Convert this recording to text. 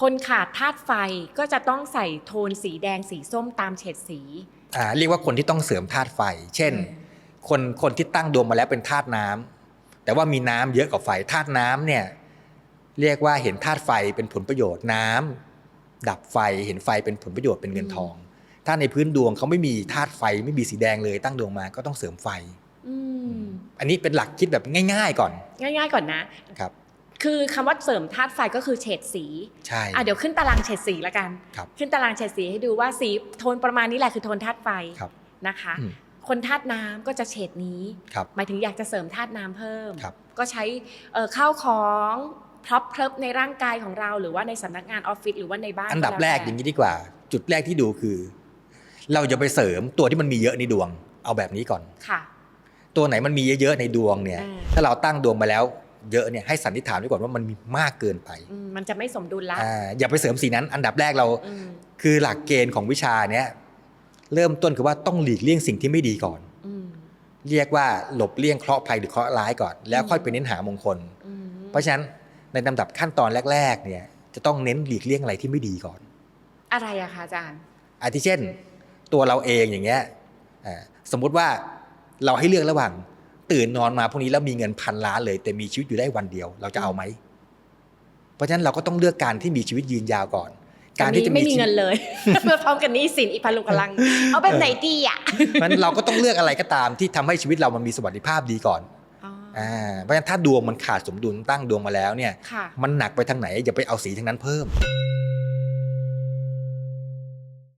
คนขาดธาตุไฟก็จะต้องใส่โทนสีแดงสีส้มตามเฉดสี อ่าเรียกว่าคนที่ต้องเสริมธาตุไฟ เช่นอืมคนคนที่ตั้งดวงมาแล้วเป็นธาตุน้ำแต่ว่ามีน้ำเยอะกว่าไฟธาตุน้ำเนี่ยเรียกว่าเห็นธาตุไฟเป็นผลประโยชน์น้ำดับไฟเห็นไฟเป็นผลประโยชน์เป็นเงินทอง ถ้าในพื้นดวงเขาไม่มีธาตุไฟไม่มีสีแดงเลย ตั้งดวงมาก็ต้องเสริมไฟอืมอันนี้เป็นหลักคิดแบบง่าย ๆ ก่อน ง่าย ๆ ก่อนนะครับ คือคำว่าเสริมธาตุไฟก็คือเฉดสีใช่ อะเดี๋ยวขึ้นตารางเฉดสีละกัน ครับขึ้นตารางเฉดสีให้ดูว่าสีโทนประมาณนี้แหละคือโทนธาตุไฟครับนะคะ อืม คนธาตุน้ำก็จะเฉดนี้ ครับ หมายถึงอยากจะเสริมธาตุน้ำเพิ่ม ครับ ก็ใช้เอ่อข้าวของพร็อพเพลิบในร่างกายของเราหรือว่าในสำนักงานออฟฟิศหรือว่าในบ้านอันดับแรกล้วอแต่ย่างนี้ดีกว่า จุดแรกที่ดูคือ เราจะไปเสริมตัวที่มันมีเยอะในดวง เอาแบบนี้ก่อน ค่ะ ตัวไหนมันมีเยอะๆในดวงเนี่ยอ่าถ้าเราตั้งดวงมาแล้ว เยอะเนี่ยให้สันนิษฐานไว้ก่อนว่ามันมีมากเกินไปอืมมันจะไม่สมดุลละอ่าอย่าไปเสริมสีนั้น อันดับแรกเราอืมคือหลักเกณฑ์ของวิชาเนี้ยเริ่มต้นคือว่าต้องหลีกเลี่ยงสิ่งที่ไม่ดีก่อนอืมเรียกว่าหลบเลี่ยงเคราะห์ภัยหรือเคราะห์ร้ายก่อน แล้วค่อยไปเน้นหามงคลอืมเพราะฉะนั้นในลำดับขั้นตอนแรก ๆ เนี่ย จะต้องเน้นหลีกเลี่ยงอะไรที่ไม่ดีก่อน อะไรอะคะอาจารย์อาทิเช่น ตัวเราเองอย่างเงี้ยอ่าสมมุติว่าเราให้เลือกระหว่าง ตื่นนอนมาพวกนี้แล้วมีเงินพันล้านเลย แต่มีชีวิตอยู่ได้วันเดียว เราจะเอาไหม เพราะฉะนั้นเราก็ต้องเลือกการที่มีชีวิตยืนยาวก่อน การที่จะไม่มีชีวิตเงินเลยเมื่อพร้อมกันหนี้สินอีกพันลุงพลัง เอาแบบไหนดีอะเพราะฉะนั้นเราก็ต้องเลือกอะไรก็ตามที่ทำให้ชีวิตเรามันมีสวัสดิภาพดีก่อนอ๋ออ่าเพราะฉะนั้นถ้าดวงมันขาดสมดุลตั้งดวงมาแล้วเนี่ยค่ะมันหนักไปทางไหนอย่าไปเอาสีทางนั้นเพิ่ม